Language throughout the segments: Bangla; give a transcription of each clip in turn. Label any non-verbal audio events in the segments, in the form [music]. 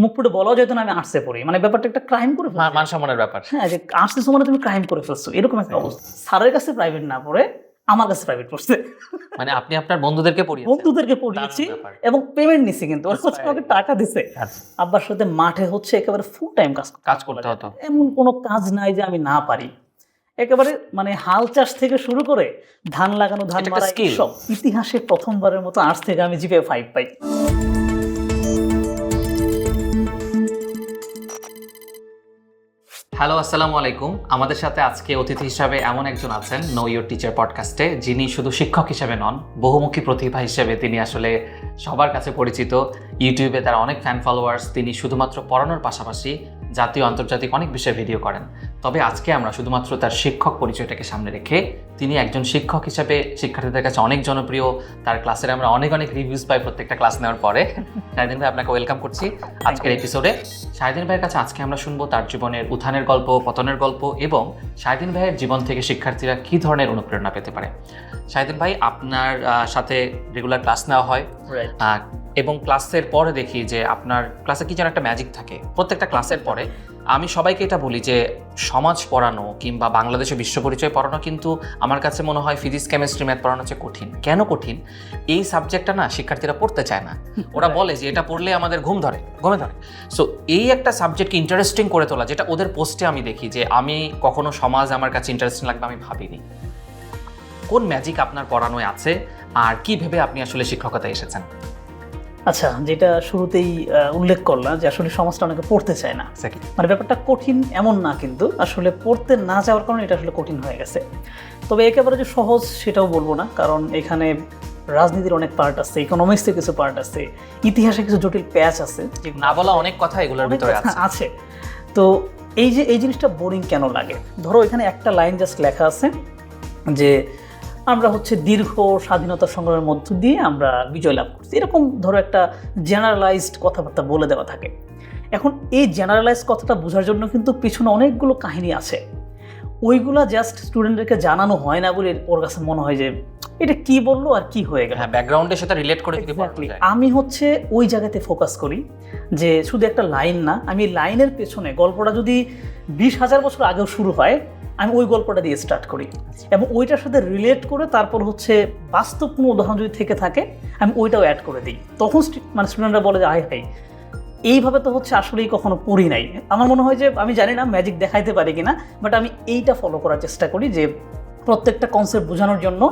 মুখ ফুটে বলাও যেত না আমি আর্টসে পড়ি। মানে ব্যাপারটা একটা ক্রাইম করে ফেলছি। মান সম্মানের ব্যাপার। হ্যাঁ যে আর্টসের সময় তুমি ক্রাইম করে ফেলছো এরকম একটা অবস্থা। স্যারের কাছে প্রাইভেট না পড়ে আমার কাছে প্রাইভেট পড়ছে। মানে আপনি আপনার বন্ধুদেরকে পড়িয়েছেন। বন্ধুদেরকে পড়িয়েছি এবং পেমেন্ট নিছি কিন্তু। ওরা হচ্ছে আমাকে টাকা দিছে। আব্বার সাথে মাঠে হচ্ছে একেবারে ফুল টাইম কাজ কাজ করতে হতো। এমন কোনো কাজ নাই যে আমি না পারি। একেবারে মানে হাল চাষ থেকে শুরু করে ধান লাগানো ধান মারা সব ইতিহাসে প্রথমবারের মতো আর্টস থেকে আমি জিপে ফাইভ পাই। হ্যালো, আসসালামু আলাইকুম। আমাদের সাথে আজকে অতিথি হিসাবে এমন একজন আছেন নো ইউর টিচার পডকাস্টে যিনি শুধু শিক্ষক হিসেবে নন, বহুমুখী প্রতিভা হিসেবে তিনি আসলে সবার কাছে পরিচিত। ইউটিউবে তার অনেক ফ্যান ফলোয়ার্স তিনি শুধুমাত্র পড়ানোর পাশাপাশি জাতীয় আন্তর্জাতিক অনেক বিষয়ে ভিডিও করেন। তবে আজকে আমরা শুধুমাত্র তার শিক্ষক পরিচয়টাকে সামনে রেখে তিনি একজন শিক্ষক হিসাবে শিক্ষার্থীদের কাছে অনেক জনপ্রিয়। তার ক্লাসের আমরা অনেক অনেক রিভিউজ পাই প্রত্যেকটা ক্লাস নেওয়ার পরে। শাহিদিন ভাই আপনাকে ওয়েলকাম করছি আজকের এপিসোডে শাহিদিন ভাইয়ের কাছে আজকে আমরা শুনব তার জীবনের উত্থানের গল্প পতনের গল্প এবং শাহিদিন ভাইয়ের জীবন থেকে শিক্ষার্থীরা কী ধরনের অনুপ্রেরণা পেতে পারে। শাহিদিন ভাই আপনার সাথে রেগুলার ক্লাস নেওয়া হয়। এবং ক্লাসের পরে দেখি যে আপনার ক্লাসে কি যেন একটা ম্যাজিক থাকে। প্রত্যেকটা ক্লাসের পরে আমি সবাইকে এটা বলি যে সমাজ পড়ানো কিংবা বাংলাদেশে বিশ্ব পরিচয় পড়ানো কিন্তু আমার কাছে মনে হয় ফিজিক্স কেমিস্ট্রি ম্যাথ পড়ানো হচ্ছে কঠিন। কেন কঠিন? এই সাবজেক্টটা না শিক্ষার্থীরা পড়তে চায় না। [laughs] ওরা বলে যে এটা পড়লে আমাদের ঘুম ধরে ঘুমে ধরে। সো এই একটা সাবজেক্টকে ইন্টারেস্টিং করে তোলা যেটা ওদের পোস্টে আমি দেখি যে আমি কখনো সমাজ আমার কাছে ইন্টারেস্টিং লাগবে আমি ভাবিনি। কোন ম্যাজিক আপনার পড়ানোয় আছে? আর কি ভেবে আপনি আসলে শিক্ষকতায় এসেছেন? আচ্ছা যেটা শুরুতেই উল্লেখ করলাম যে আসলে সমাজটা অনেকে পড়তে চায় না। মানে ব্যাপারটা কঠিন এমন না কিন্তু আসলে পড়তে না যাওয়ার কারণে এটা আসলে কঠিন হয়ে গেছে। তবে একেবারে যে সহজ সেটাও বলব না কারণ এখানে রাজনীতির অনেক পার্ট আছে ইকোনমিক্সের কিছু পার্ট আছে ইতিহাসে কিছু জটিল প্যাচ আছে। না বলা অনেক কথা এগুলোর ভিতরে আছে। তো এই যে এই জিনিসটা বোরিং কেন লাগে? ধরো এখানে একটা লাইন জাস্ট লেখা আছে যে আমরা হচ্ছে দীর্ঘ স্বাধীনতা সংগ্রামের মধ্য দিয়ে আমরা বিজয় লাভ করছি। এরকম ধরো একটা জেনারেলাইজড কথাবার্তা বলে দেওয়া থাকে। এখন এই জেনারেলাইজ কথাটা বোঝার জন্য কিন্তু পিছনে অনেকগুলো কাহিনী আছে। ওইগুলা জাস্ট স্টুডেন্টদেরকে জানানো হয় না বলে ওর কাছে মনে হয় যে এটা কি বলল আর কি হয়ে গেল। হ্যাঁ ব্যাকগ্রাউন্ডের সাথে রিলেট করে আমি হচ্ছে ওই জায়গাতে ফোকাস করি যে শুধু একটা লাইন না আমি লাইনের পেছনে গল্পটা যদি বিশ হাজার বছর আগেও শুরু হয় আমি ওই গল্পটা দিয়ে স্টার্ট করি। এবং ওইটার সাথে রিলেট করে তারপর হচ্ছে বাস্তব কোনো উদাহরণ যদি থেকে থাকে, আমি ওইটাও অ্যাড করে দিই। তখন মানে স্টুডেন্টরা বলে যে, আয় হাই এইভাবে তো হচ্ছে আসলেই কখনো পড়ি নাই। আমার মনে হয় যে, আমি জানি না ম্যাজিক দেখাইতে পারি কিনা বাট আমি এইটা ফলো করার চেষ্টা করি যে, প্রত্যেকটা কনসেপ্ট বোঝানোর জন্য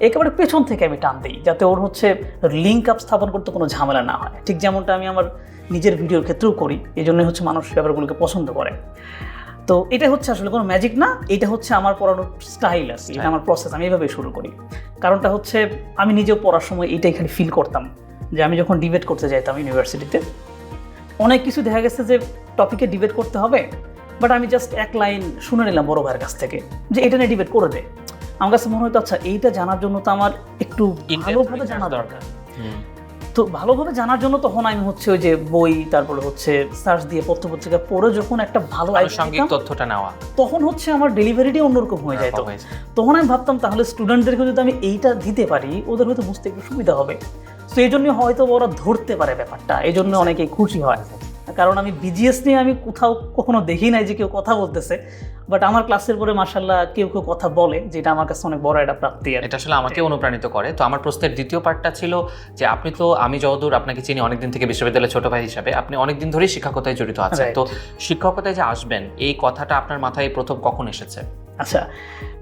একেবারে পেছন থেকে আমি টান দিই, যাতে ওর হচ্ছে লিঙ্ক আপ স্থাপন করতে কোনো ঝামেলা না হয়। ঠিক যেমনটা আমি আমার নিজের ভিডিওর ক্ষেত্রেও করি এই জন্যই হচ্ছে মানুষ ব্যাপারগুলোকে পছন্দ করে। তো এটা হচ্ছে আসলে কোনো ম্যাজিক না এটা হচ্ছে আমার পড়ানোর স্টাইল আছে এটা আমার প্রসেস আমি এইভাবেই শুরু করি। কারণটা হচ্ছে আমি নিজেও পড়ার সময় এইটাই খালি ফিল করতাম যে আমি যখন ডিবেট করতে যাইতাম ইউনিভার্সিটিতে অনেক কিছু দেখা গেছে যে টপিকে ডিবেট করতে হবে বাট আমি জাস্ট এক লাইন শুনে নিলাম বড় ভাইয়ের কাছ থেকে যে এটা নিয়ে ডিবেট করে দে। আমার কাছে মনে হতো আচ্ছা এইটা জানার জন্য তো আমার একটু ভালোভাবে জানা দরকার। তো ভালোভাবে জানার জন্য তখন আমি হচ্ছে ওই যে বই তারপরে হচ্ছে সার্চ দিয়ে পত্রপত্রিকা পড়ে যখন একটা ভালো আনুষঙ্গিক তথ্যটা নেওয়া। তখন হচ্ছে আমার ডেলিভারিটি অন্যরকম হয়ে যায়। তখন আমি ভাবতাম তাহলে স্টুডেন্টদেরকে যদি আমি এইটা দিতে পারি ওদের হয়তো বুঝতে একটু সুবিধা হবে। তো এই জন্য হয়তো ওরা ধরতে পারে ব্যাপারটা এই জন্য অনেকে খুশি হয়। কারণ আমি বিজিএস নিয়ে আমি কোথাও কখনো দেখি নাই যে কেউ কথা বলতেছে বাট আমার ক্লাসের পরে মাসাল্লাহ কেউ কেউ কথা বলে যেটা আমার কাছে অনেক বড় একটা প্রাপ্তি আর এটা আসলে আমাকে অনুপ্রাণিত করে। তো আমার প্রশ্নের দ্বিতীয় পার্টটা ছিল যে আপনি তো আমি যতদূর আপনাকে চিনি অনেকদিন থেকে বিশ্ববিদ্যালয়ের ছোট ভাই হিসাবে আপনি অনেকদিন ধরেই শিক্ষকতায় জড়িত আছেন। তো শিক্ষকতায় যে আসবেন এই কথাটা আপনার মাথায় প্রথম কখন এসেছে? আচ্ছা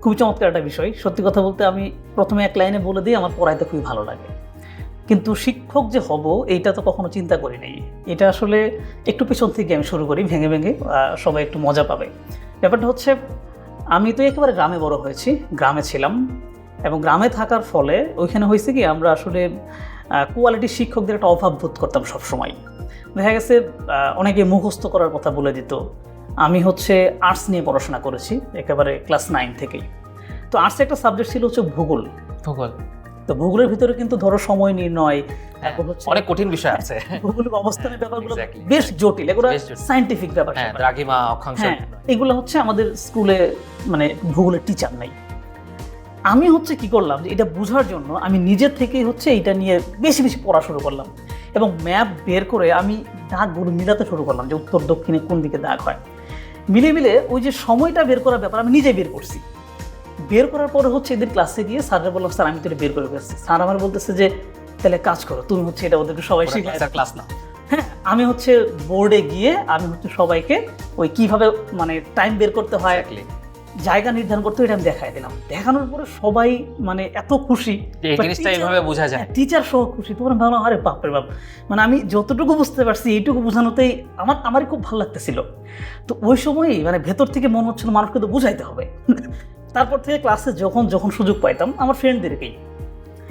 খুবই চমৎকার একটা বিষয়। সত্যি কথা বলতে আমি প্রথমে এক লাইনে বলে দিই আমার পড়াইতে খুবই ভালো লাগে। কিন্তু শিক্ষক যে হব, এইটা তো কখনো চিন্তা করি নাই। এটা আসলে একটু পিছন থেকে আমি শুরু করি, ভেঙে ভেঙে সবাই একটু মজা পাবে। ব্যাপারটা হচ্ছে, আমি তো একেবারে গ্রামে বড় হয়েছি, গ্রামে ছিলাম। এবং গ্রামে থাকার ফলে ওইখানে হয়েছে কি, আমরা আসলে কোয়ালিটির শিক্ষকদের একটা অভাব বোধ করতাম সবসময়। দেখা গেছে অনেকে মুখস্থ করার কথা বলে দিত, আমি হচ্ছে আর্টস নিয়ে পড়াশোনা করেছি, একেবারে ক্লাস নাইন থেকেই। তো আর্টসে একটা সাবজেক্ট ছিল হচ্ছে ভূগোল। ভূগোল। তো ভূগোলের ভিতরে কিন্তু ধরো সময় নির্ণয় অনেক কঠিন বিষয় আছে। ভৌগোলিক অবস্থানের ব্যাপারগুলো বেশ জটিল এগুলো সাইন্টিফিক ব্যাপার হ্যাঁ দ্রাঘিমা অক্ষাংশ হ্যাঁ এগুলো হচ্ছে আমাদের স্কুলে মানে ভূগোলের টিচার নাই। আমি হচ্ছে কি করলাম যে এটা বোঝার জন্য আমি নিজের থেকেই হচ্ছে এটা নিয়ে বেশি বেশি পড়া শুরু করলাম এবং ম্যাপ বের করে আমি দাগগুলো মিলাতে শুরু করলাম যে উত্তর দক্ষিণে কোন দিকে দাগ হয়। মিলে মিলে ওই যে সময়টা বের করার ব্যাপার আমি নিজে বের করছি। বের করার পরে হচ্ছে এদের ক্লাসে গিয়ে স্যাররা বললাম স্যার আমি তো এটা বের করে ফেলছি। স্যার আমার বলতেছে যে তাহলে কাজ করো তুমি হচ্ছে এটা ওদেরকে সবাই শিখাই দাও। ক্লাস না। হ্যাঁ আমি হচ্ছে বোর্ডে গিয়ে আমি হচ্ছে সবাইকে ওই কীভাবে মানে টাইম বের করতে হয় জায়গা নির্ধারণ করতে এটা আমি দেখাই দিলাম। দেখানোর পরে সবাই মানে এত খুশি। জিনিসটা এইভাবে বোঝা যায়। টিচার সহ খুশি। তোমার ভালো আরে বাপরে বাপ! মানে আমি যতটুকু বুঝতে পারছি এইটুকু বোঝানোতেই আমার আমারই খুব ভালো লাগতেছিল। তো ওই সময়ই মানে ভেতর থেকে মনে হচ্ছিল মানুষকে তো বুঝাইতে হবে। তারপর থেকে ক্লাসে যখন যখন সুযোগ পাইতাম আমার ফ্রেন্ডদেরকেই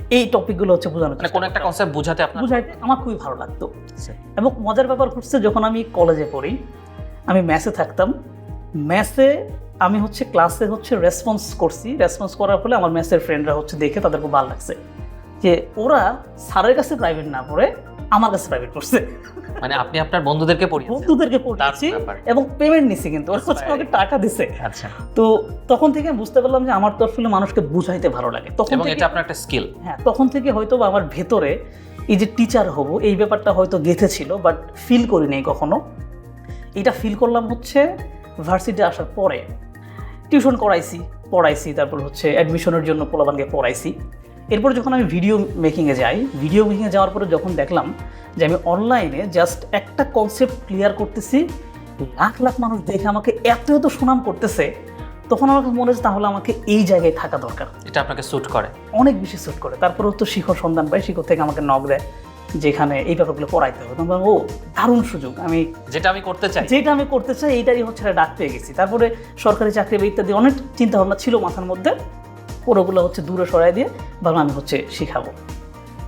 এই টপিকগুলো হচ্ছে বোঝানো মানে কোন একটা কনসেপ্ট বোঝাতে আপনার বুঝাইতে আমার খুবই ভালো লাগতো। এবং মজার ব্যাপার ঘটছে যখন আমি কলেজে পড়ি আমি ম্যাথে থাকতাম। ম্যাথে আমি হচ্ছে ক্লাসে হচ্ছে রেসপন্স করছি। রেসপন্স করার ফলে আমার ম্যাথের ফ্রেন্ডরা হচ্ছে দেখে তাদের খুব ভালো লাগছে। যে ওরা স্যারের কাছে প্রাইভেট না পড়ে আমার কাছে প্রাইভেট পড়ছে মানে আপনি আপনার বন্ধুদেরকে পড়িয়েছেন। বন্ধুদেরকে পড়াচ্ছি এবং পেমেন্ট নিছি কিন্তু। ওরা হচ্ছে আমাকে টাকা দিছে। আচ্ছা। তো তখন থেকে বুঝতে পারলাম যে আমার তো আসলে মানুষকে বুঝাইতে ভালো লাগে। তখন এবং এটা আপনার একটা স্কিল হ্যাঁ তখন থেকে হয়তো আমার ভেতরে এই যে টিচার হব এই ব্যাপারটা হয়তো গেঁথে ছিল বাট ফিল করি নাই কখনো। এটা ফিল করলাম হচ্ছে ভার্সিটি আসার পরে। টিউশন করাইছি পড়াইছি তারপর হচ্ছে অ্যাডমিশনের জন্য পোলাবানকে পড়াইছি। এরপর যখন আমি ভিডিও মেকিংয়ে যাই ভিডিও মেকিংয়ে যাওয়ার পরে যখন দেখলাম যে আমি অনলাইনে জাস্ট একটা কনসেপ্ট ক্লিয়ার করতেছি লাখ লাখ মানুষ দেখে আমাকে এত এত সুনাম করতেছে তখন আমার মনে হচ্ছে তাহলে আমাকে এই জায়গায় থাকা দরকার। এটা আপনাকে স্যুট করে। অনেক বেশি স্যুট করে। তারপরেও তো শিখর সন্ধান পাই শিখর থেকে আমাকে নক দেয় যেখানে এই ব্যাপারগুলো পড়াইতে হবে। তখন ও দারুণ সুযোগ। আমি যেটা আমি করতে চাই। যেটা আমি করতে চাই এইটারই হচ্ছে ডাক পেয়ে গেছি। তারপরে সরকারি চাকরি বা ইত্যাদি অনেক চিন্তা ভাবনা ছিল মাথার মধ্যে। পুরোগুলো হচ্ছে দূরে সরাই দিয়ে ভাবলাম আমি হচ্ছে শিখাবো।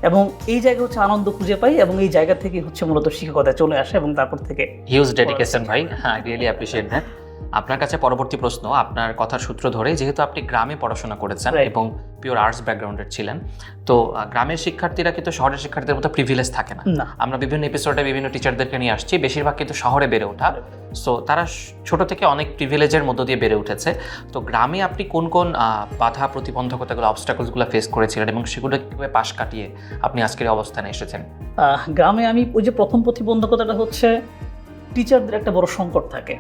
এবং এই জায়গায় হচ্ছে আনন্দ খুঁজে পাই এবং এই জায়গা থেকে হচ্ছে মূলত শিক্ষকতা চলে আসে এবং তারপর থেকে হিউজ ডেডিকেশন ভাই। হ্যাঁ রিয়েলি অ্যাপ্রিসিয়েট দ্যাট আপনার কাছে পরবর্তী প্রশ্ন আপনার কথার সূত্র ধরে যেহেতু আপনি গ্রামে পড়াশোনা করেছেন এবং পিওর আর্টস ব্যাকগ্রাউন্ডের ছিলেন তো গ্রামের শিক্ষার্থীরা কিন্তু শহরের শিক্ষার্থীদের মতো প্রিভিলেজ থাকে না। আমরা বিভিন্ন এপিসোডে বিভিন্ন টিচারদেরকে নিয়ে আসছি বেশিরভাগ কিন্তু শহরে বেড়ে ওঠা। সো তারা ছোট থেকে অনেক প্রিভিলেজের মধ্য দিয়ে বেড়ে উঠেছে। তো গ্রামে আপনি কোন কোন বাধা প্রতিবন্ধকতাগুলো অবস্টাকলসগুলো ফেস করেছিলেন এবং সেগুলো কীভাবে পাশ কাটিয়ে আপনি আজকের অবস্থানে এসেছেন? গ্রামে আমি ওই যে প্রথম প্রতিবন্ধকতাটা হচ্ছে টিচারদের একটা বড় সংকট থাকে।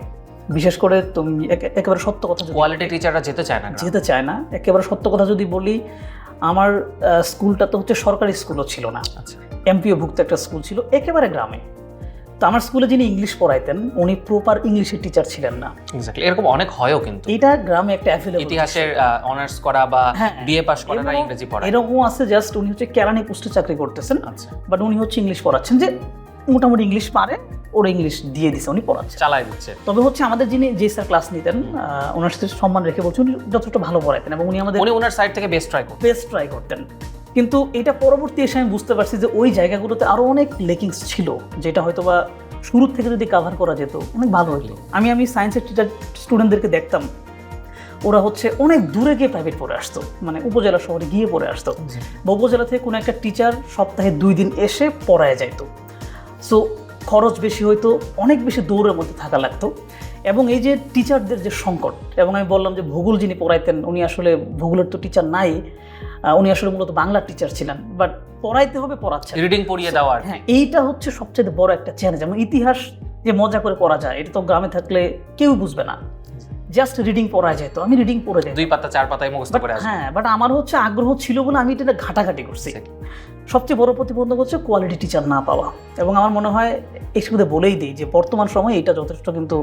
বিশেষ করে তুমি একেবারে সত্য কথা কোয়ালিটি টিচাররা যেতে চায় না যেতে চায় না। একেবারে সত্য কথা যদি বলি আমার স্কুলটা তো হচ্ছে সরকারি স্কুলও ছিল না। আচ্ছা। এমপিও ভুক্ত একটা স্কুল ছিল একেবারে গ্রামে। তো আমার স্কুলে যিনি ইংলিশ পড়াইতেন উনি প্রপার ইংলিশের টিচার ছিলেন না। এক্স্যাক্টলি এরকম অনেক হয়ও কিন্তু। এটা গ্রামে একটা অ্যাভেলেবল ইতিহাসের অনার্স করা বা হ্যাঁ। বিএ পাস করা ইংরেজি পড়া এরকম আছে জাস্ট উনি হচ্ছে কেরানি পোস্টে চাকরি করতেছেন। আচ্ছা। বাট উনি হচ্ছে ইংলিশ পড়াচ্ছেন। যে মোটামুটি ইংলিশ পারে ওর ইংলিশ দিয়ে দিছে উনি পড়াচ্ছে। চালাই দিচ্ছে। তবে হচ্ছে আমাদের যিনি যে স্যার ক্লাস নিতেন ওনার সাথে সম্মান রেখে বলছেন উনি যথেষ্ট ভালো পড়াইতেন এবং উনি আমাদের উনি ওনার সাইড থেকে বেস্ট ট্রাই করতেন। বেস্ট ট্রাই করতেন। কিন্তু এটা পরবর্তী এসে আমি বুঝতে পারছি যে ওই জায়গাগুলোতে আরও অনেক লেকিংস ছিল যেটা হয়তো বা শুরুর থেকে যদি কাভার করা যেত অনেক ভালো হতো আমি আমি সায়েন্সের টিচার স্টুডেন্টদেরকে দেখতাম। ওরা হচ্ছে অনেক দূরে গিয়ে প্রাইভেট পড়ে আসতো মানে উপজেলা শহরে গিয়ে পড়ে আসতো। বা উপজেলা থেকে কোনো একটা টিচার সপ্তাহে দুই দিন এসে পড়ায় যাইতো। সো খরচ বেশি হইতো অনেক বেশি দৌড়ের মধ্যে থাকা লাগতো। এবং এই যে টিচারদের যে সংকট এবং আমি বললাম যে ভূগোল যিনি পড়াইতেন উনি আসলে ভূগোলের তো টিচার নাই উনি আসলে মূলত বাংলার টিচার ছিলেন। বাট পড়াইতে হবে পড়াচ্ছেন। রিডিং পড়িয়ে দেওয়ার। হ্যাঁ এইটা হচ্ছে সবচেয়ে বড় একটা চ্যালেঞ্জ এবং ইতিহাস যে মজা করে পড়া যায় এটা তো গ্রামে থাকলে কেউ বুঝবে না। জাস্ট রিডিং পড়া যায় তো আমি রিডিং পড়ে যাই দুই পাতা চার পাতায় মুখস্থ করে হ্যাঁ বাট আমার হচ্ছে আগ্রহ ছিল বলে আমি এটা ঘাটাঘাটি করছি। সবচেয়ে বড় প্রতিবন্ধক হচ্ছে কোয়ালিটি টিচার না পাওয়া। এবং আমার মনে হয় এই সুবিধা বলেই দিই যে বর্তমান সময়ে এটা যথেষ্ট কিন্তু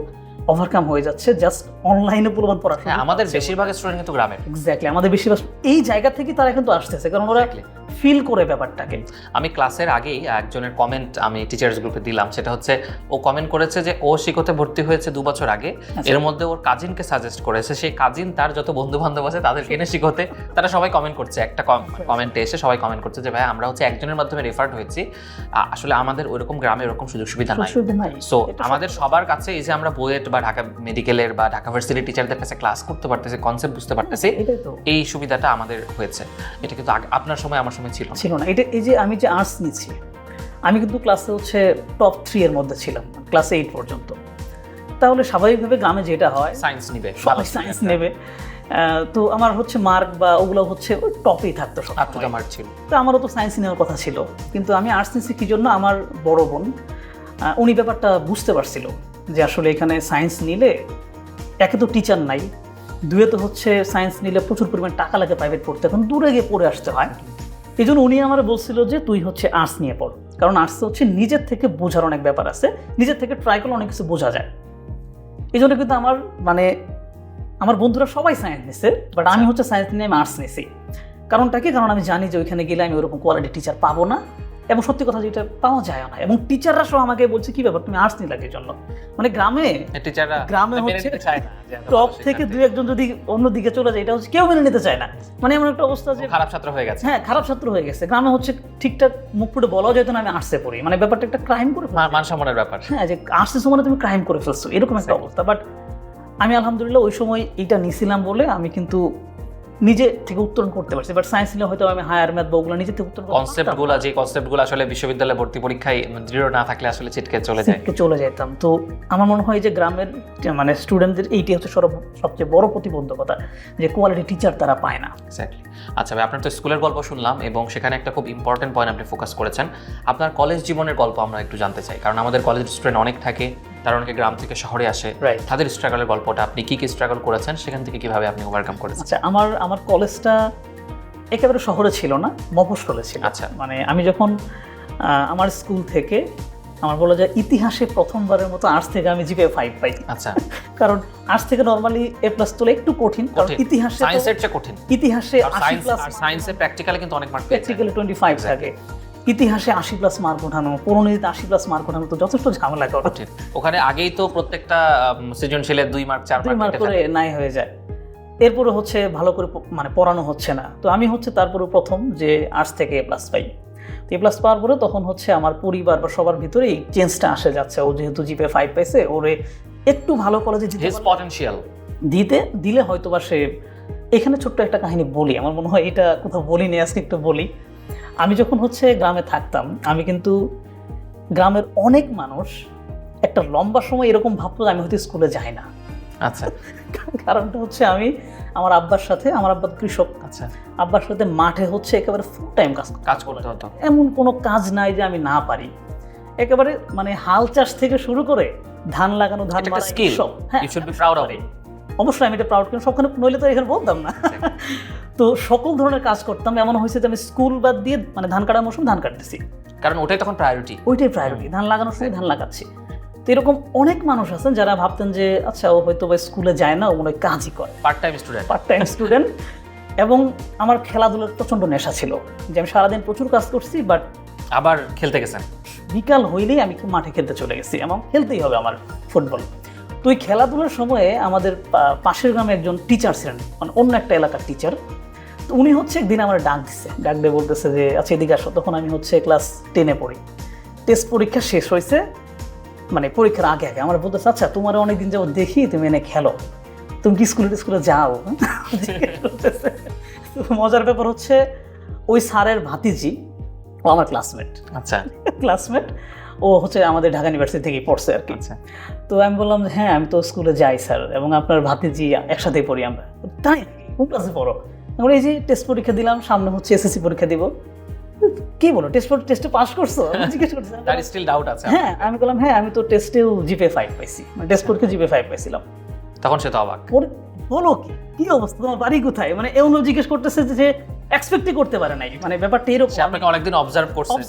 ওভারকাম হয়ে যাচ্ছে জাস্ট অনলাইনে প্রমাণ পড়া হ্যাঁ আমাদের বেশিরভাগ স্টুডেন্ট কিন্তু গ্রামের। এক্স্যাক্টলি আমাদের বেশিরভাগ এই জায়গা থেকে তারা কিন্তু আসতেছে কারণ ওরা. ফিল করে ব্যাপারটাকে। আমি ক্লাসের আগেই একজনের কমেন্ট আমি টিচার্স গ্রুপে দিলাম সেটা হচ্ছে ও কমেন্ট করেছে যে ও শিখতে ভর্তি হয়েছে দু বছর আগে। এর মধ্যে ওর কাজিনকে সাজেস্ট করেছে সেই কাজিন তার যত বন্ধু বান্ধব আছে তাদের এনে শিখতে তারা সবাই কমেন্ট করছে একটা কমেন্টে এসে সবাই কমেন্ট করছে যে ভাই আমরা হচ্ছে একজনের মাধ্যমে রেফার্ড হয়েছি আসলে আমাদের ওরকম গ্রামে ওরকম সুযোগ সুবিধা নাই। সো আমাদের সবার কাছে এই যে আমরা বুয়েট বা ঢাকা মেডিকেলের বা ঢাকা ভার্সিটির টিচারদের কাছে ক্লাস করতে পারতেছে কনসেপ্ট বুঝতে পারতেছে তো। এই সুবিধাটা আমাদের হয়েছে। এটা কিন্তু আপনার সময় আমার সময় ছিল ছিল না। এটা এই যে আমি যে আর্টস নিয়েছি আমি কিন্তু ক্লাসে হচ্ছে টপ থ্রি এর মধ্যে ছিলাম ক্লাস এইট পর্যন্ত। তাহলে স্বাভাবিকভাবে গ্রামে যেটা হয় সায়েন্স নেবে সবাই সায়েন্স নেবে। তো আমার হচ্ছে মার্ক বা ওগুলো হচ্ছে ওই টপেই থাকতো সব মার্ক ছিল। তো আমারও তো সায়েন্স নেওয়ার কথা ছিল। কিন্তু আমি আর্টস নিয়েছি কী জন্য? আমার বড় বোন উনি ব্যাপারটা বুঝতে পারছিল। যে আসলে এখানে সায়েন্স নিলে একে তো টিচার নাই দুয়ে তো হচ্ছে সায়েন্স নিলে প্রচুর পরিমাণ টাকা লাগে প্রাইভেট পড়তে এখন দূরে গিয়ে পড়ে আসতে হয়। এই জন্য উনি আমার বলছিল যে তুই হচ্ছে আর্টস নিয়ে পড় কারণ আর্টস হচ্ছে নিজের থেকে বোঝার অনেক ব্যাপার আছে নিজের থেকে ট্রাই করলে অনেক কিছু বোঝা যায়। এই জন্য কিন্তু আমার মানে আমার বন্ধুরা সবাই সায়েন্স নিছে বাট আমি হচ্ছে সায়েন্স নিয়ে আমি আর্টস নিয়েছি কারণটা কি? কারণ আমি জানি যে ওইখানে গেলে আমি ওরকম কোয়ালিটি টিচার পাবো না এবং সত্যি কথা যেটা পাওয়া যায় না। এবং টিচাররা সব আমাকে বলছে কি ব্যাপার? তুমি আর্টস নিলে এর জন্য মানে গ্রামে টিচাররা গ্রামে হচ্ছে টপ থেকে দুই একজন যদি অন্য দিকে চলে যায় এটা হচ্ছে কেউ মেনে নিতে চায় না। মানে এমন একটা অবস্থা যে খারাপ ছাত্র হয়ে গেছে। হ্যাঁ খারাপ ছাত্র হয়ে গেছে। গ্রামে হচ্ছে ঠিকঠাক মুখ ফুটে বলাও যেত না আমি আর্টসে পড়ি। মানে ব্যাপারটা একটা ক্রাইম করে। মান সম্মানের ব্যাপার। হ্যাঁ যে আর্টসের সময় তুমি ক্রাইম করে ফেলছো এরকম একটা অবস্থা। বাট আমি আলহামদুলিল্লাহ ওই সময় এটা নিছিলাম বলে আমি কিন্তু নিজে থেকে উত্তরণ করতে পারছি। বাট সায়েন্স নিলে হয়তো আমি হায়ার ম্যাথ বা ওগুলো নিজে থেকে উত্তরণ করতে কনসেপ্ট পারতামগুলো যে কনসেপ্টগুলো আসলে বিশ্ববিদ্যালয়ে ভর্তি পরীক্ষায় দৃঢ় না থাকলে আসলে ছিটকে চলে যায়। চলে যেতাম। তো আমার মনে হয় যে গ্রামের মানে স্টুডেন্টদের এইটি হচ্ছে সর্ব- সবচেয়ে বড় প্রতিবন্ধকতা যে কোয়ালিটি টিচার তারা পায় না। এক্স্যাক্টলি আচ্ছা ভাই আপনার তো স্কুলের গল্প শুনলাম এবং সেখানে একটা খুব ইম্পর্টেন্ট পয়েন্ট আপনি ফোকাস করেছেন। আপনার কলেজ জীবনের গল্প আমরা একটু জানতে চাই কারণ আমাদের কলেজ স্টুডেন্ট অনেক থাকে তারা অনেকে গ্রাম থেকে শহরে আসে। তাদের স্ট্রাগলের গল্পটা আপনি কি কি স্ট্রাগল করেছেন সেখান থেকে কীভাবে আপনি ওভারকাম করেছেন? আচ্ছা আমার আমার কলেজটা একেবারে শহরে ছিল না মফস্বলে ছিল। আচ্ছা। মানে আমি যখন আমার স্কুল থেকে আমার বলা যায় ইতিহাসে প্রথমবারের মতো আর্টস থেকে আমি জিপে ফাইভ পাই। আচ্ছা। [laughs] কারণ আর্টস থেকে নর্মালি এ প্লাস তোলা একটু কঠিন কারণ ইতিহাসে সায়েন্সের চেয়ে কঠিন। ইতিহাসে আশি প্লাস আর সায়েন্সে প্র্যাকটিক্যালি কিন্তু অনেক মার্ক প্র্যাকটিক্যালি টোয়েন্টি ফাইভ থাকে। ইতিহাসে আশি প্লাস মার্ক ওঠানো পৌরনীতিতে আশি প্লাস মার্ক ওঠানো তো যথেষ্ট ঝামেলা করে। ওখানে আগেই তো প্রত্যেকটা সৃজনশীলের দুই মার্ক চার দুই মার্ক করে নাই হয়ে যায়। এরপরে হচ্ছে ভালো করে মানে পড়ানো হচ্ছে না। তো আমি হচ্ছে তারপরে প্রথম যে আর্টস থেকে এ প্লাস পাই। তো এ প্লাস পাওয়ার পরে তখন হচ্ছে আমার পরিবার বা সবার ভিতরে এই চেঞ্জটা আসে যাচ্ছে। ও যেহেতু জিপে ফাইভ পাইছে ওরে একটু ভালো কলেজে পটেনশিয়াল দিতে দিলে হয়তো বা সে এখানে ছোট্ট একটা কাহিনী বলি। আমার মনে হয় এটা কোথাও বলিনি আজকে একটু বলি। আমি যখন হচ্ছে গ্রামে থাকতাম আমি কিন্তু গ্রামের অনেক মানুষ একটা লম্বা সময় এরকম ভাবতো আমি হয়তো স্কুলে যাই না। আচ্ছা। [laughs] কারণটা হচ্ছে আমি আমার আব্বার সাথে আমার আব্বা কৃষক আচ্ছা। আব্বার সাথে মাঠে হচ্ছে একেবারে ফুল টাইম কাজ কাজ করতে হতো। এমন কোনো কাজ নাই যে আমি না পারি। একেবারে মানে হাল চাষ থেকে শুরু করে ধান লাগানো ধান মারা সব। হ্যাঁ অবশ্যই আমি এটা প্রাউড করি। সবখানে নইলে তো এখানে বলতাম না। তো সকল ধরনের কাজ করতাম। এমন হয়েছে যে আমি স্কুল বাদ দিয়ে মানে ধান কাটার মৌসুম ধান কাটতেছি। কারণ ওটাই তখন প্রায়োরিটি ওইটাই প্রায়োরিটি ধান লাগানোর সময় ধান লাগাচ্ছি। তো এরকম অনেক মানুষ আছেন যারা ভাবতেন যে আচ্ছা ও হয়তো বা স্কুলে যায় না ও মনে কাজই করে। Part time student part time student এবং আমার খেলাধুলার প্রচণ্ড নেশা ছিল যে আমি সারাদিন প্রচুর কাজ করছি বাট আবার খেলতে গেছেন। বিকাল হইলেই আমি মাঠে খেলতে চলে গেছি এবং খেলতেই হবে আমার ফুটবল তো ওই খেলাধুলার সময়ে আমাদের পাশের গ্রামে একজন টিচার ছিলেন মানে অন্য একটা এলাকার টিচার তো উনি হচ্ছে একদিন আমার ডাক দিচ্ছে ডাক দিয়ে বলতেছে যে আচ্ছা এদিকে আসো। তখন আমি হচ্ছে ক্লাস টেনে পড়ি। টেস্ট পরীক্ষা শেষ হয়েছে মানে পরীক্ষার আগে আগে। আমার বলতেছে আচ্ছা তোমার অনেকদিন যাব দেখি তুমি এনে খেলো। তুমি কি স্কুলে স্কুলে যাও? [laughs] মজার ব্যাপার হচ্ছে ওই স্যারের ভাতিজি ও আমার ক্লাসমেট আচ্ছা। [laughs] ক্লাসমেট ও হচ্ছে আমাদের ঢাকা ইউনিভার্সিটি থেকেই পড়ছে আর কি। আচ্ছা। তো আমি বললাম যে হ্যাঁ আমি তো স্কুলে যাই স্যার এবং আপনার ভাতিজি একসাথেই পড়ি আমরা। তাই? কোন ক্লাসে পড়ো? আমরা এই যে টেস্ট পরীক্ষা দিলাম সামনে হচ্ছে এসএসসি পরীক্ষা দিব। কি বলো টেস্ট টেস্টে পাস করছ? জিজ্ঞেস করছি তার স্টিল ডাউট আছে হ্যাঁ আমি বললাম হ্যাঁ আমি তো টেস্টেও জিপে ফাইভ পাইছি। মানে টেস্ট পরীক্ষা জিপে ফাইভ পাইছিলাম। তখন সে তো অবাক। বলো কি? কি অবস্থা? তোমার বাড়ি কোথায়? মানে এমন জিজ্ঞেস করতেছে যে এক্সপেক্টই করতে পারে নাই মানে ব্যাপারটা এরকম আপনাকে অনেকদিন অবজার্ভ করছে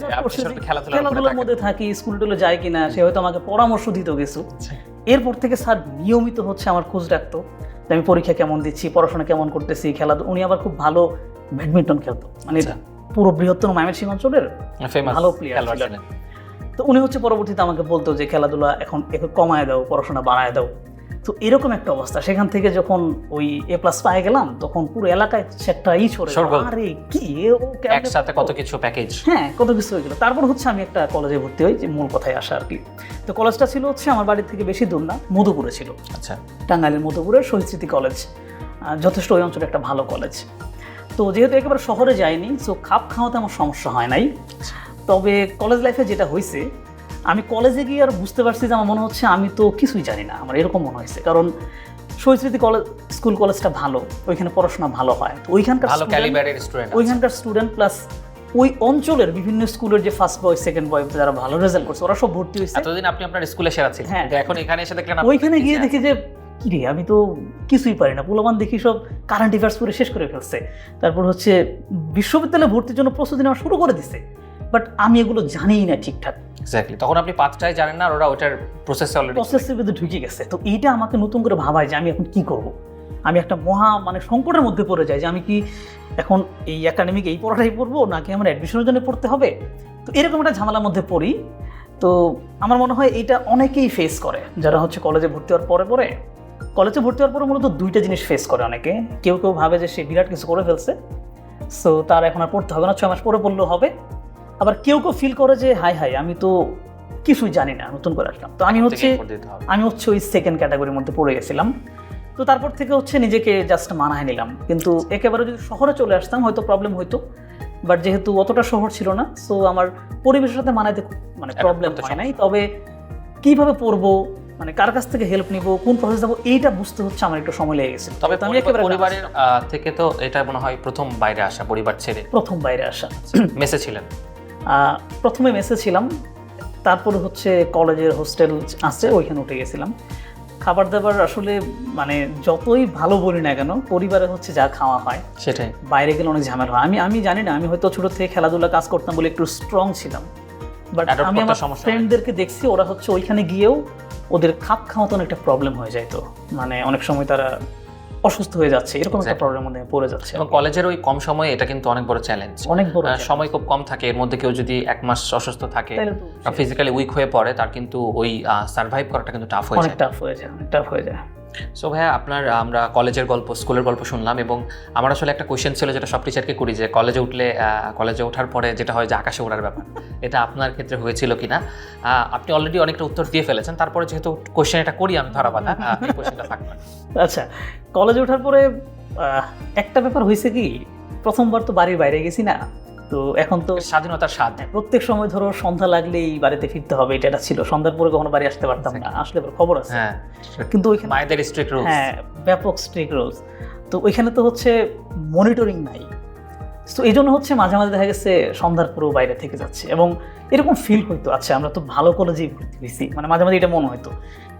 খেলাধুলার। মধ্যে থাকি স্কুল টুলে যায় কিনা সে হয়তো আমাকে পরামর্শ দিত কিছু আচ্ছা। এরপর থেকে স্যার নিয়মিত হচ্ছে আমার খোঁজ রাখতো যে আমি পরীক্ষা কেমন দিচ্ছি পড়াশোনা কেমন করতেছি খেলাধুলা উনি আবার খুব ভালো ব্যাডমিন্টন খেলতো মানে আচ্ছা। পুরো বৃহত্তর ময়মনসিংহ অঞ্চলের ভালো খেলোয়াড় ছিলেন। ছিলেন। তো উনি হচ্ছে পরবর্তীতে আমাকে বলতো যে খেলাধুলা এখন একটু কমায় দাও পড়াশোনা বাড়ায় দাও তো এরকম একটা অবস্থা। সেখান থেকে যখন ওই এ প্লাস পায়ে গেলাম তখন পুরো এলাকায় হচ্ছে একটা ই ছড়ে। আরে কি? একসাথে কত কিছু প্যাকেজ হ্যাঁ কত কিছু হয়ে গেলো। তারপর হচ্ছে আমি একটা কলেজে ভর্তি হই যে মূল কথায় আসা আর কি। তো কলেজটা ছিল হচ্ছে আমার বাড়ির থেকে বেশি দূর না মধুপুরে ছিল। আচ্ছা। টাঙ্গাইলের মধুপুরের শহীদ স্মৃতি কলেজ যথেষ্ট ওই অঞ্চলে একটা ভালো কলেজ তো যেহেতু একেবারে শহরে যাইনি সো খাপ খাওয়াতে আমার সমস্যা হয় নাই। তবে কলেজ লাইফে যেটা হয়েছে আমি কলেজে গিয়ে আর বুঝতে পারছি যে আমার মনে হচ্ছে আমি তো কিছুই জানি না আমার এরকম মনে হয়েছে। কারণ শহীদ কলেজ স্কুল কলেজটা ভালো ওইখানে পড়াশোনা ভালো হয়। তো ওইখানকার ওইখানকার স্টুডেন্ট প্লাস ওই অঞ্চলের বিভিন্ন স্কুলের যে ফার্স্ট বয় সেকেন্ড বয় যারা ভালো রেজাল্ট করছে ওরা সব ভর্তি হয়েছে। এতদিন আপনি আপনার স্কুলে সেরা ছিলেন। হ্যাঁ। এখন এখানে এসে দেখলেন ওইখানে গিয়ে দেখি যে কি রে আমি তো কিছুই পারি না। পোলাবান দেখি সব কারেন্ট অ্যাফেয়ার্স পড়ে শেষ করে ফেলছে। তারপর হচ্ছে বিশ্ববিদ্যালয়ে ভর্তির জন্য প্রস্তুতি নেওয়া শুরু করে দিছে। বাট আমি এগুলো জানিই না ঠিকঠাক। এক্স্যাক্টলি তখন আপনি পাঁচটায় জানেন না আর ওরা ওটার প্রসেসে অলরেডি প্রসেসের ভিতরে ঢুকে গেছে। তো এইটা আমাকে নতুন করে ভাবায় যে আমি এখন কি করব? আমি একটা মহা মানে সংকটের মধ্যে পড়ে যাই যে আমি কি এখন এই একাডেমিক এই পড়াটাই পড়ব নাকি আমার অ্যাডমিশনের জন্য পড়তে হবে? তো এরকম একটা ঝামেলার মধ্যে পড়ি। তো আমার মনে হয় এইটা অনেকেই ফেস করে। যারা হচ্ছে কলেজে ভর্তি হওয়ার পরে পরে। কলেজে ভর্তি হওয়ার পরে মূলত দুইটা জিনিস ফেস করে অনেকে। কেউ কেউ ভাবে যে সে বিরাট কিছু করে ফেলছে। সো তার এখন আর পড়তে হবে না, ছয় মাস পরে পড়লেও হবে। আবার কেউ কেউ ফিল করে যে হাই হাই আমি তো কিছুই জানি না নতুন করে আসলাম। তো আমি হচ্ছে আমি হচ্ছে ওই সেকেন্ড ক্যাটাগরির মধ্যে পড়ে গেছিলাম। তো তারপর থেকে হচ্ছে নিজেকে জাস্ট মানায় নিলাম। কিন্তু একেবারে যদি শহরে চলে আসতাম হয়তো প্রবলেম হইতো। বাট যেহেতু অতটা শহর ছিল না সো আমার পরিবেশের সাথে মানাইতে মানে প্রবলেম হয় নাই। তবে কীভাবে পড়ব মানে কার কাছ থেকে হেল্প নিব কোন প্রসেস যাব এইটা বুঝতে হচ্ছে আমার একটু সময় লেগে গেছে তবে তো আমি একেবারে পরিবারের থেকে তো এটা মনে হয় প্রথম বাইরে আসা পরিবার ছেড়ে। প্রথম বাইরে আসা। [clears throat] মেসে ছিলেন? প্রথমে মেসে ছিলাম তারপরে হচ্ছে কলেজের হোস্টেল আছে ওইখানে উঠে গেছিলাম। খাবার দাবার আসলে মানে যতই ভালো বলি না কেন পরিবারে হচ্ছে যা খাওয়া হয় সেটাই। বাইরে গেলে অনেক ঝামেলা হয়। আমি আমি জানি না আমি হয়তো ছোট থেকে খেলাধুলা কাজ করতাম বলে একটু স্ট্রং ছিলাম। বাট আমি আমার ফ্রেন্ডদেরকে দেখছি ওরা হচ্ছে ওইখানে গিয়েও ওদের খাপ খাওয়াতে অনেকটা প্রবলেম হয়ে যায় তো। মানে অনেক সময় তারা অসুস্থ হয়ে যাচ্ছে এরকম একটা প্রবলেম প্রবলেমের মধ্যে পড়ে যাচ্ছে। এবং কলেজের ওই কম সময়ে এটা কিন্তু অনেক বড় চ্যালেঞ্জ অনেক বড় সময় খুব কম থাকে এর মধ্যে কেউ যদি এক মাস অসুস্থ থাকে ফিজিক্যালি উইক হয়ে পড়ে তার কিন্তু ওই সার্ভাইভ করাটা কিন্তু টাফ হয়ে অনেক যায়। টাফ হয়ে যায় অনেক টাফ হয়ে যায়। সো ভাইয়া আপনার আমরা কলেজের গল্প স্কুলের গল্প শুনলাম এবং আমার আসলে একটা কোয়েশ্চেন ছিল যেটা সব টিচারকে করি যে কলেজে উঠলে কলেজে ওঠার পরে যেটা হয় যে আকাশে ওঠার ব্যাপার এটা আপনার ক্ষেত্রে হয়েছিল কিনা? আহ, আপনি অলরেডি অনেকটা উত্তর দিয়ে ফেলেছেন তারপরে যেহেতু কোয়েশ্চেন এটা করি আমি ধরা বাঁধা কোয়েশ্চেনটা থাকবে আচ্ছা কলেজে ওঠার পরে একটা ব্যাপার হয়েছে কি প্রথমবার তো বাড়ির বাইরে গেছি না। তো এখন তো স্বাধীনতার স্বাদ। প্রত্যেক সময় ধরো সন্ধ্যা লাগলেই বাড়িতে ফিরতে হবে এটা ছিল। সন্ধ্যার পরে কখনো বাড়ি আসতে পারতাম না। আসলে খবর আছে। হ্যাঁ কিন্তু ওইখানে মায়েদের স্ট্রিক্ট রুলস হ্যাঁ ব্যাপক স্ট্রিক রুলস তো ওইখানে তো হচ্ছে মনিটরিং নাই। তো এই জন্য হচ্ছে মাঝে মাঝে দেখা গেছে সন্ধ্যার পুরো বাইরে থেকে যাচ্ছে। এবং এরকম ফিল হইতো আচ্ছা আমরা তো ভালো কলেজেই ভর্তি হয়েছি। মানে মাঝে মাঝে এটা মনে হতো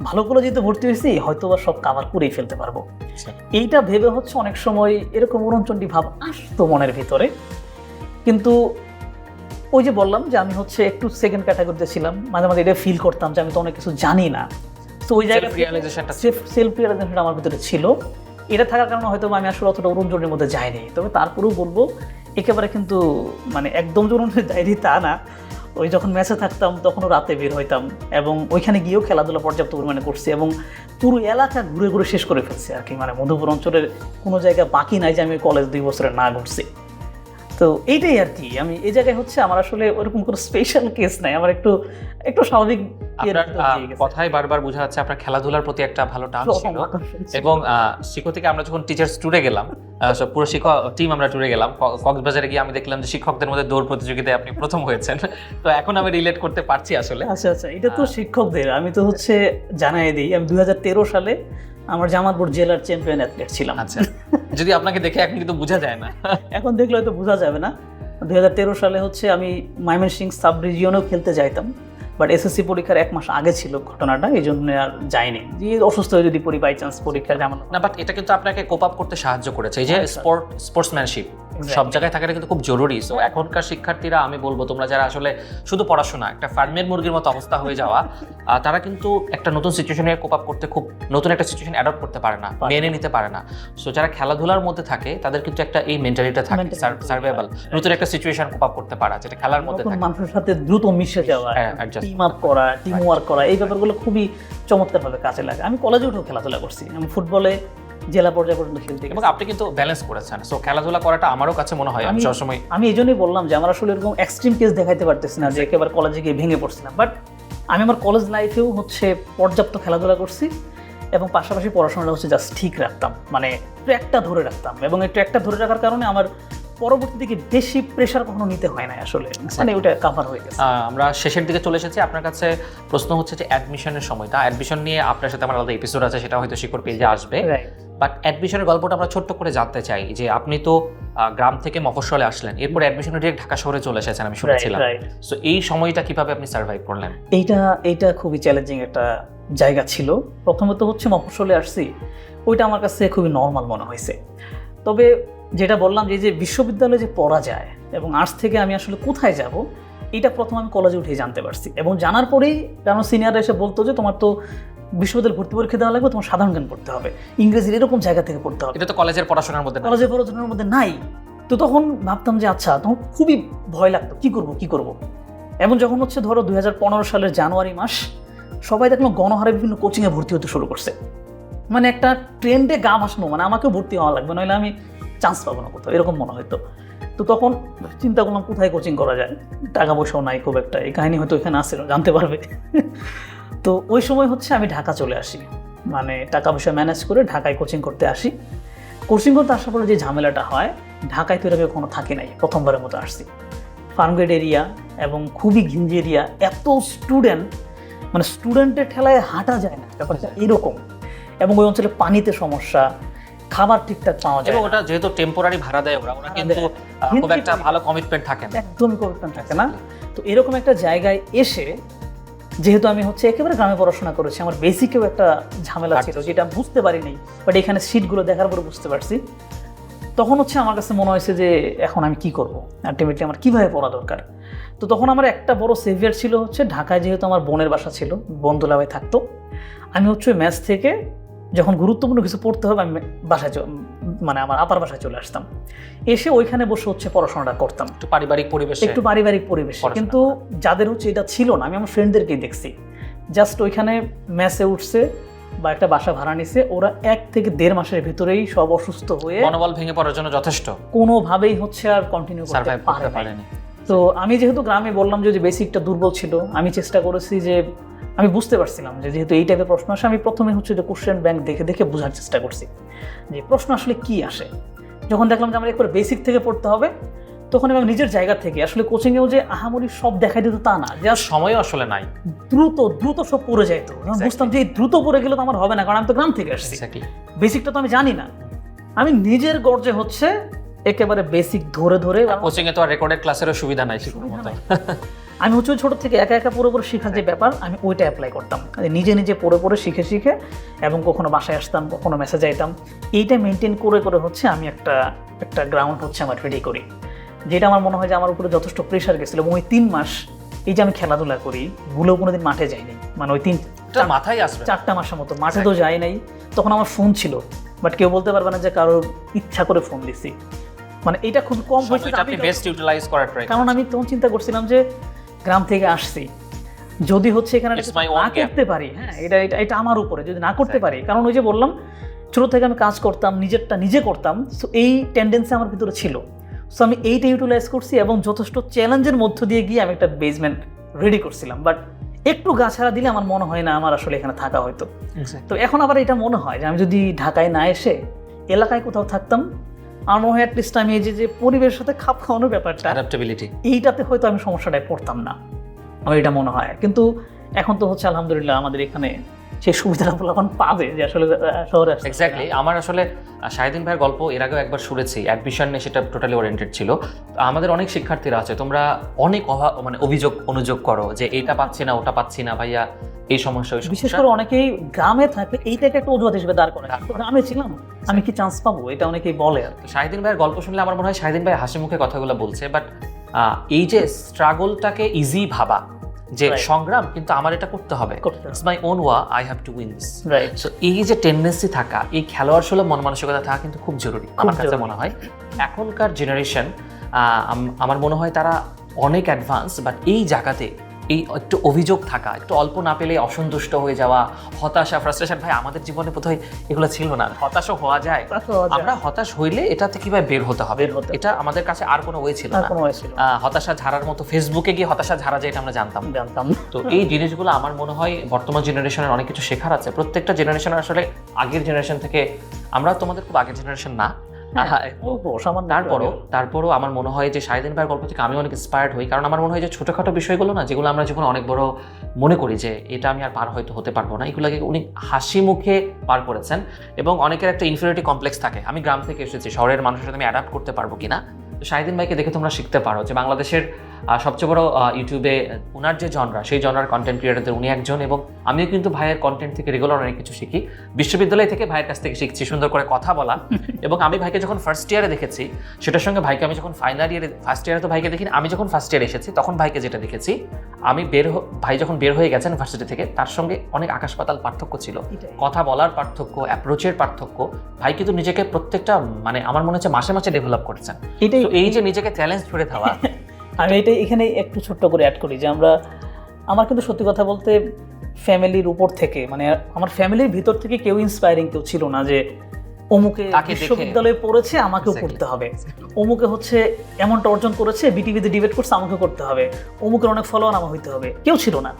ভালো কলেজে তো ভর্তি হয়েছি হয়তো বা সব কাভার করেই ফেলতে পারব। আচ্ছা। এইটা ভেবে হচ্ছে অনেক সময় এরকম উড়নচণ্ডী ভাব আসতো মনের ভিতরে। কিন্তু ওই যে বললাম যে আমি হচ্ছে একটু সেকেন্ড ক্যাটাগরিতে ছিলাম মাঝে মাঝে এটা ফিল করতাম যে আমি তো অনেক কিছু জানি না। তো ওই জায়গায় সেলফ রিয়ালাইজেশনটা আমার ভিতরে ছিল। এটা থাকার কারণে হয়তো আমি আসলে অতটা অরুণজনের মধ্যে যাইনি। তবে তারপরেও বলব একেবারে কিন্তু মানে একদম যে অরুণজনে যাইনি তা না। ওই যখন ম্যাচে থাকতাম তখনও রাতে বের হইতাম এবং ওইখানে গিয়েও খেলাধুলা পর্যাপ্ত পরিমাণে করছি এবং পুরো এলাকা ঘুরে ঘুরে শেষ করে ফেলছি আর কি। মানে মধুপুর অঞ্চলের কোনো জায়গা বাকি নাই যে আমি কলেজ দুই বছরে না ঘুরছি। তো এইটাই আর কি। আমি এই জায়গায় হচ্ছে আমার আসলে ওরকম কোনো স্পেশাল কেস নাই। আমার একটু একটু স্বাভাবিক। কথায় বারবার বোঝা যাচ্ছে আপনার খেলাধুলার প্রতি একটা ভালো টান ছিল। এবং শিক্ষক থেকে আমরা যখন টিচার্স ট্যুরে গেলাম পুরো শিক্ষক টিম আমরা ট্যুরে গেলাম কক্সবাজারে গিয়ে আমি দেখলাম যে শিক্ষকদের মধ্যে দৌড় প্রতিযোগিতায় আপনি প্রথম হয়েছেন। তো এখন আমি রিলেট করতে পারছি আসলে। আচ্ছা আচ্ছা এটা তো শিক্ষকদের। আমি তো হচ্ছে জানাই দিই আমি দুই হাজার তেরো সালে আমার জামালপুর জেলার চ্যাম্পিয়ন অ্যাথলেট ছিলাম। আচ্ছা। যদি আপনাকে দেখে এখন কিন্তু বোঝা যায় না। এখন দেখলে হয়তো বোঝা যাবে না। দুই হাজার তেরো সালে হচ্ছে আমি ময়মনসিং সাব রিজিয়নেও খেলতে যাইতাম। বাট এসএসসি পরীক্ষার এক মাস আগে ছিল ঘটনাটা এই জন্য আর যায়নি যে অসুস্থ হয়ে যদি পড়ি বাই চান্স পরীক্ষা যেমন না বাট এটা কিন্তু আপনাকে কোপ আপ করতে সাহায্য করেছে। এই যে। স্পোর্ট স্পোর্টসম্যানশিপ সব জায়গায় থাকাটা কিন্তু খুব জরুরি। সো এখনকার শিক্ষার্থীরা আমি বলব তোমরা যারা আসলে শুধু পড়াশোনা একটা ফার্মের মুরগির মতো অবস্থা হয়ে যাওয়া [laughs] তারা কিন্তু একটা নতুন সিচুয়েশনে কোপ আপ করতে খুব নতুন একটা সিচুয়েশন অ্যাডপ্ট করতে পারে না মেনে নিতে পারে না। সো যারা খেলাধুলার মধ্যে থাকে তাদের কিন্তু একটা এই মেন্টালিটা থাকে সার্ভাইভাল নতুন একটা সিচুয়েশন কোপ আপ করতে পারা যেটা খেলার মধ্যে থাকে। মানুষের সাথে দ্রুত মিশে যাওয়া হ্যাঁ, টিম আপ করা টিম ওয়ার্ক করা এই ব্যাপারগুলো খুবই চমৎকারভাবে কাজে লাগে। আমি কলেজে উঠেও খেলাধুলা করছি। আমি ফুটবলে জেলা পর্যায়ে পর্যন্ত খেলতে এবং আপনি কিন্তু ব্যালেন্স করেছেন। সো খেলাধুলা করাটা আমারও কাছে মনে হয় আমি সবসময় আমি এই জন্যই বললাম যে আমার আসলে এরকম এক্সট্রিম কেস দেখাইতে পারতেছি না যে একেবারে কলেজে গিয়ে ভেঙে পড়ছিলাম। বাট আমি আমার কলেজ লাইফেও হচ্ছে পর্যাপ্ত খেলাধুলা করছি এবং পাশাপাশি পড়াশোনাটা হচ্ছে জাস্ট ঠিক রাখতাম। মানে ট্র্যাকটা ধরে রাখতাম এবং এই ট্র্যাকটা ধরে রাখার কারণে আমার পরবর্তী দিকে বেশি প্রেশার কখনো নিতে হয় না আসলে। মানে ওটা কাভার হয়ে গেছে। আমরা শেষের দিকে চলে এসেছি। আপনার কাছে প্রশ্ন হচ্ছে যে অ্যাডমিশনের সময়টা অ্যাডমিশন নিয়ে আপনার সাথে আমার আলাদা এপিসোড আছে সেটা হয়তো শিকড় পেজে আসবে. বাট অ্যাডমিশনের গল্পটা আমরা ছোট্ট করে জানতে চাই যে আপনি তো গ্রাম থেকে মফস্বলে আসলেন এরপর অ্যাডমিশনে ডিরেক্ট ঢাকা শহরে চলে এসেছেন আমি শুনেছিলাম। সো এই সময়টা কীভাবে আপনি সার্ভাইভ করলেন? এইটা এইটা খুবই চ্যালেঞ্জিং একটা জায়গা ছিল। প্রথমত হচ্ছে মফস্বলে আসছি ওইটা আমার কাছে খুবই নর্মাল মনে হয়েছে। তবে যেটা বললাম যে যে বিশ্ববিদ্যালয়ে যে পড়া যায় এবং আর্টস থেকে আমি আসলে কোথায় যাব এটা প্রথম আমি কলেজে উঠে জানতে পারছি। এবং জানার পরেই কারণ সিনিয়ররা এসে বলতো যে তোমার তো বিশ্ববিদ্যালয় ভর্তি পরীক্ষা দেওয়া লাগবে তোমার সাধারণ জ্ঞান পড়তে হবে। ইংরেজির এরকম জায়গা থেকে পড়তে হবে। এটা তো কলেজের পড়াশোনার মধ্যে না। কলেজে পড়াশোনার মধ্যে নাই। তো তখন ভাবতাম যে আচ্ছা তখন খুবই ভয় লাগতো কি করব কি করব? এবং যখন হচ্ছে ধরো দুই হাজার পনেরো সালের জানুয়ারি মাস সবাই দেখলাম গণহারে বিভিন্ন কোচিংয়ে ভর্তি হতে শুরু করছে। মানে একটা ট্রেন্ডে গা ভাসানো মানে আমাকেও ভর্তি হওয়া লাগবে নইলে আমি চান্স পাবো না কোথাও এরকম মনে হতো তো তখন চিন্তা করলাম কোথায় কোচিং করা যায়? টাকা পয়সাও নাই খুব একটা এই কাহিনী হয়তো এখানে আসে জানতে পারবে। তো ওই সময় হচ্ছে আমি ঢাকা চলে আসি। মানে টাকা পয়সা ম্যানেজ করে ঢাকায় কোচিং করতে আসি। কোচিং করতে আসার পরে যে ঝামেলাটা হয় ঢাকায় তো এর আগে কখনো থাকি নাই প্রথমবারের মতো আসছি। ফার্মগেট এরিয়া এবং খুবই ঘিঞ্জি এরিয়া এত স্টুডেন্ট মানে স্টুডেন্টের ঠেলায় হাঁটা যায় না ব্যাপারটা এরকম। এবং ওই অঞ্চলে পানিতে সমস্যা খাবার ঠিকঠাক পাওয়া যায় ওটা যেহেতু টেম্পোরারি ভাড়া দেয় ওরা ওরা কিন্তু খুব একটা ভালো কমিটমেন্ট থাকে না। একদমই কমিটমেন্ট থাকে না। তো এরকম একটা জায়গায় এসে যেহেতু আমি হচ্ছে একেবারে গ্রামে পড়াশোনা করেছি আমার বেসিকেও একটা ঝামেলা ছিল যেটা আমি বুঝতে পারিনি বাট এখানে সিটগুলো দেখার পরে বুঝতে পারছি। তখন হচ্ছে আমার কাছে মনে হয়েছে যে এখন আমি কি করব? আলটিমেটলি আমার কীভাবে পড়া দরকার? তো তখন আমার একটা বড় সেভিয়ার ছিল হচ্ছে ঢাকায় যেহেতু আমার বোনের বাসা ছিল বন্ধুলাভাই থাকতো। আমি হচ্ছে ম্যাচ থেকে যখন গুরুত্বপূর্ণ কিছু পড়তে হবে আমি বাসায় মানে আমার আপার বাসায় চলে আসতাম। এসে ওইখানে বসে হচ্ছে পড়াশোনাটা করতাম। একটু পারিবারিক পরিবেশ একটু পারিবারিক পরিবেশ। কিন্তু যাদের হচ্ছে এটা ছিল না আমি আমার ফ্রেন্ডদেরকেই দেখছি। জাস্ট ওইখানে ম্যাসে উঠছে বা একটা বাসা ভাড়া নিছে ওরা এক থেকে দেড় মাসের ভিতরেই সব অসুস্থ হয়ে মনোবল ভেঙে পড়ার জন্য যথেষ্ট। কোনোভাবেই হচ্ছে আর কন্টিনিউ করতে পারে তো আমি যেহেতু গ্রামে বললাম যে বেসিকটা দুর্বল ছিল আমি চেষ্টা করেছি যে আমি বুঝতে পারছিলাম যে যেহেতু এই টাইপের প্রশ্ন আসে আমি প্রথমে হচ্ছে যে কোশ্চেন ব্যাংক দেখে দেখে বোঝার চেষ্টা করছি যে প্রশ্ন আসলে কি আসে। যখন দেখলাম যে আমার একবার বেসিক থেকে পড়তে হবে তখন আমি নিজের জায়গা থেকে আসলে কোচিংয়েও যে আহামরি সব দেখাই দিত তা না জাস্ট সময়ও আসলে নাই। দ্রুত দ্রুত সব পড়ে যাইতো. বুঝতাম যে দ্রুত পড়ে গেলে তো আমার হবে না কারণ আমি তো গ্রাম থেকে আসছি. বেসিকটা তো আমি জানি না। আমি নিজের গর্জে হচ্ছে একেবারে বেসিক ধরে ধরে কোচিংয়ে তো আর রেকর্ডেড ক্লাসেরও সুবিধা নাই। [laughs] আমি হচ্ছে ওই ছোট থেকে একা একা পড়ে পড়ে শেখার যে ব্যাপার আমি ওইটা অ্যাপ্লাই করতাম। মানে নিজে নিজে পড়ে পড়ে শিখে শিখে এবং কখনো বাসায় আসতাম কখনো মেসেজ আইতাম। এইটা মেনটেন করে করে হচ্ছে আমি একটা একটা গ্রাউন্ড হচ্ছে আমার রেডি করি। যেটা আমার মনে হয় যে আমার উপরে যথেষ্ট প্রেশার গেছিল এবং ওই তিন মাস এই যে আমি খেলাধুলা করি ভুলেও কোনোদিন মাঠে যাইনি। মানে ওই তিন মাথায় আসবে। চারটা মাসের মতো। মাঠে তো যাই নাই। তখন আমার ফোন ছিল। বাট কেউ বলতে পারবে না যে কারোর ইচ্ছা করে ফোন দিছি। মানে এটা খুব কম হয়েছে কারণ আমি তখন চিন্তা করছিলাম যে গ্রাম থেকে আসছি। যদি হচ্ছে এখানে না করতে পারি হ্যাঁ এটা এটা এটা আমার উপরে যদি না করতে পারি কারণ ওই যে বললাম ছোট থেকে আমি কাজ করতাম নিজেরটা নিজে করতাম সো এই টেন্ডেন্সি আমার ভিতরে ছিল। সো আমি এইটা ইউটিলাইজ করছি এবং যথেষ্ট চ্যালেঞ্জের মধ্য দিয়ে গিয়ে আমি একটা বেসমেন্ট রেডি করছিলাম। বাট একটু গাছাড়া দিলে আমার মনে হয় না আমার আসলে এখানে থাকা হয়তো। তো এখন আবার এটা মনে হয় যে আমি যদি ঢাকায় না এসে এলাকায় কোথাও থাকতাম হয় অ্যাটলিস্ট আমি এই যে যে পরিবেশের সাথে খাপ খাওয়ানোর ব্যাপারটা অ্যাডাপ্টেবিলিটি এইটাতে হয়তো আমি সমস্যাটায় পড়তাম না আমার এটা মনে হয়। কিন্তু এখন তো হচ্ছে আলহামদুলিল্লাহ আমাদের এখানে সেই সুবিধাটা এখন পাবে যে আসলে শহরে আসতে। এক্স্যাক্টলি আমার আসলে শাহিদিন ভাইয়ের গল্প এর আগেও একবার শুনেছি। অ্যাডমিশন নিয়ে সেটা টোটালি ওরিয়েন্টেড ছিল। তো আমাদের অনেক শিক্ষার্থীরা আছে তোমরা অনেক অভাব মানে অভিযোগ অনুযোগ করো যে এইটা পাচ্ছি না ওটা পাচ্ছি না ভাইয়া এই সমস্যা বিশেষ করে অনেকেই গ্রামে থাকলে এইটাকে একটা অজুহাত হিসেবে দাঁড় করে গ্রামে ছিলাম আমি কি চান্স পাবো? এটা অনেকেই বলে আর শাহিদিন ভাইয়ের গল্প শুনলে আমার মনে হয় শাহিদিন ভাই হাসি মুখে কথাগুলো বলছে বাট এই যে স্ট্রাগলটাকে ইজি ভাবা যে সংগ্রাম কিন্তু আমার এটা করতে হবে। It's my own war I have to win this right so এই যে টেন্ডেন্সি থাকা এই খেলোয়াড় সুলভ মন মানসিকতা থাকা কিন্তু খুব জরুরি আমার কাছে মনে হয়। এখনকার জেনারেশন আমার মনে হয় তারা অনেক অ্যাডভান্স বাট এই জায়গাতে এই একটু অভিযোগ থাকা একটু অল্প না পেলে অসন্তুষ্ট হয়ে যাওয়া হতাশা ফ্রাস্ট্রেশন ভাই আমাদের জীবনে বোধহয় এগুলো ছিল না। হতাশও হওয়া যায়। আমরা হতাশ হইলে এটাতে কীভাবে বের হতে হবে। এটা আমাদের কাছে আর কোনো ওয়ে ছিল না। হতাশা ঝাড়ার মতো ফেসবুকে গিয়ে হতাশা ঝাড়া যায় এটা আমরা জানতাম। জানতাম। তো এই জিনিসগুলো আমার মনে হয় বর্তমান জেনারেশনের অনেক কিছু শেখার আছে। প্রত্যেকটা জেনারেশন আসলে আগের জেনারেশন থেকে আমরা তোমাদের খুব আগের জেনারেশন না। হ্যাঁ সামান্য তারপরও? তারপরও আমার মনে হয় যে সাড়ে ভাইয়ের গল্প থেকে আমি অনেক ইন্সপায়ার্ড হই কারণ আমার মনে হয় যে ছোটোখাটো বিষয়গুলো না যেগুলো আমরা যখন অনেক বড় মনে করি যে এটা আমি আর পার হয়তো হতে পারব না এগুলোকে উনি হাসি মুখে পার করেছেন এবং অনেকের একটা ইনফিনিটি কমপ্লেক্স থাকে। আমি গ্রাম থেকে এসেছি শহরের মানুষের সাথে আমি অ্যাডাপ্ট করতে পারব কিনা শাহিদিন ভাইকে দেখে তোমরা শিখতে পারো যে বাংলাদেশের সবচেয়ে বড় ইউটিউবে ওনার যে জনরা সেই জনরার কন্টেন্ট ক্রিয়েটারদের উনি একজন এবং আমিও কিন্তু ভাইয়ের কন্টেন্ট থেকে রেগুলার অনেক কিছু শিখি। বিশ্ববিদ্যালয় থেকে ভাইয়ের কাছ থেকে শিখছি সুন্দর করে কথা বলা। [laughs] এবং আমি ভাইকে যখন ফার্স্ট ইয়ারে দেখেছি সেটার সঙ্গে ভাইকে আমি যখন ফাইনাল ইয়ারে ফার্স্ট ইয়ারে তো ভাইকে দেখিনি আমি যখন ফার্স্ট ইয়ারে এসেছি তখন ভাইকে যেটা দেখেছি আমি বের ভাই যখন বের হয়ে গেছেন ভার্সিটি থেকে তার সঙ্গে অনেক আকাশ পাতাল পার্থক্য ছিল। কথা বলার পার্থক্য অ্যাপ্রোচের পার্থক্য ভাই কিন্তু নিজেকে প্রত্যেকটা মানে আমার মনে হচ্ছে মাসে মাসে ডেভেলপ করেছেন। এটাই এই যে নিজেকে চ্যালেঞ্জ ছুড়ে দেওয়া আমি এটাই এখানে একটু ছোট্ট করে অ্যাড করি যে আমরা আমার কিন্তু সত্যি কথা বলতে ফ্যামিলির উপর থেকে মানে আমার ফ্যামিলির ভিতর থেকে কেউ ইন্সপায়ারিং কেউ ছিল না যে অমুকে বিশ্ববিদ্যালয়ে পড়েছে আমাকেও. পড়তে হবে। অমুকে হচ্ছে এমনটা অর্জন করেছে বিটিভিতে ডিবেট করছে আমাকে করতে হবে। অমুকের অনেক ফলোয়ার আমার হইতে হবে। কেউ ছিল না।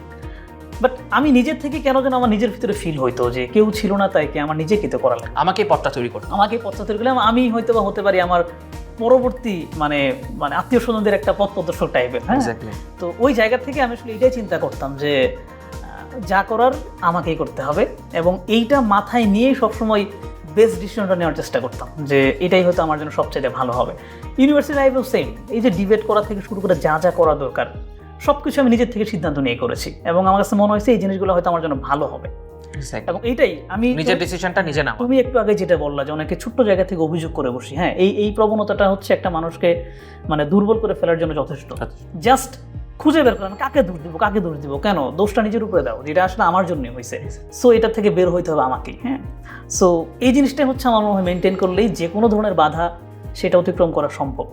বাট আমি নিজের থেকে কেন যেন আমার নিজের ভিতরে ফিল হইতো যে কেউ ছিল না তাই কি আমার নিজেকে তো করা লাগে। আমাকে পথটা তৈরি করতে আমাকে পশ্চাৎ গেলাম আমি হয়তো বা হতে পারি আমার পরবর্তী মানে মানে আত্মীয় স্বজনদের একটা পথ প্রদর্শক টাইপের হ্যাঁ তো ওই জায়গা থেকে আমি আসলে এটাই চিন্তা করতাম যে যা করার আমাকেই করতে হবে এবং এইটা মাথায় নিয়েই সবসময় বেস্ট ডিসিশনটা নেওয়ার চেষ্টা করতাম যে এটাই হয়তো আমার জন্য সবচেয়ে ভালো হবে। ইউনিভার্সিটি লাইফেও সেম এই যে ডিবেট করা থেকে শুরু করে যা যা করা দরকার সব কিছু আমি নিজের থেকে সিদ্ধান্ত নিয়ে করেছি এবং আমার কাছে মনে হয়েছে এই জিনিসগুলো হয়তো আমার জন্য ভালো হবে। এবং এইটাই আমি নিজের ডিসিশনটা নিজে নাও তুমি একটু আগে যেটা বললা যে অনেকে ছোট্ট জায়গা থেকে অভিযোগ করে বসি। হ্যাঁ এই এই প্রবণতাটা হচ্ছে একটা মানুষকে মানে দুর্বল করে ফেলার জন্য যথেষ্ট। জাস্ট খুঁজে বের করেন কাকে দোষ দিব কাকে দোষ দিব? কেন? দোষটা নিজের উপরে দাও যেটা আসলে আমার জন্য হয়েছে। সো এটা থেকে বের হইতে হবে আমাকেই হ্যাঁ। সো এই জিনিসটাই হচ্ছে আমার মনে হয় মেনটেন করলেই যে কোনো ধরনের বাধা সেটা অতিক্রম করা সম্ভব।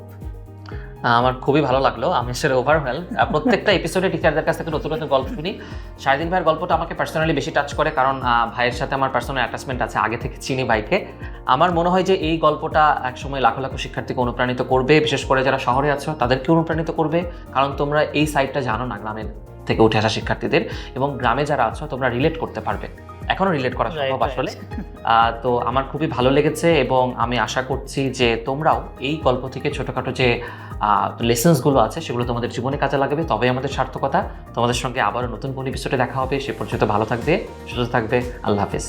আমার খুবই ভালো লাগল। আমি আসলে ওভারওয়েল প্রত্যেকটা এপিসোডে টিচারদের কাছ থেকে নতুন নতুন গল্প শুনি। শাহিদিন ভাইয়ের গল্পটা আমাকে পার্সোনালি বেশি টাচ করে কারণ ভাইয়ের সাথে আমার পার্সোনাল অ্যাটাচমেন্ট আছে আগে থেকে চিনি ভাইকে। আমার মনে হয় যে এই গল্পটা একসময় লাখো লাখো শিক্ষার্থীকে অনুপ্রাণিত করবে, বিশেষ করে যারা শহরে আছো, তাদেরকে অনুপ্রাণিত করবে। কারণ তোমরা এই সাইডটা জানো না, গ্রামের থেকে উঠে আসা শিক্ষার্থীদের। এবং গ্রামে যারা আছো, তোমরা রিলেট করতে পারবে। এখনও রিলেট করা সম্ভব আসলে। তো আমার খুবই ভালো লেগেছে এবং আমি আশা করছি যে তোমরাও এই গল্প থেকে ছোটোখাটো যে লেসেন্সগুলো আছে সেগুলো তোমাদের জীবনে কাজে লাগবে তবে আমাদের সার্থকতা। তোমাদের সঙ্গে আবারও নতুন কোনো এপিসোডে দেখা হবে সে পর্যন্ত ভালো থাকবে সুস্থ থাকবে আল্লাহ হাফিজ।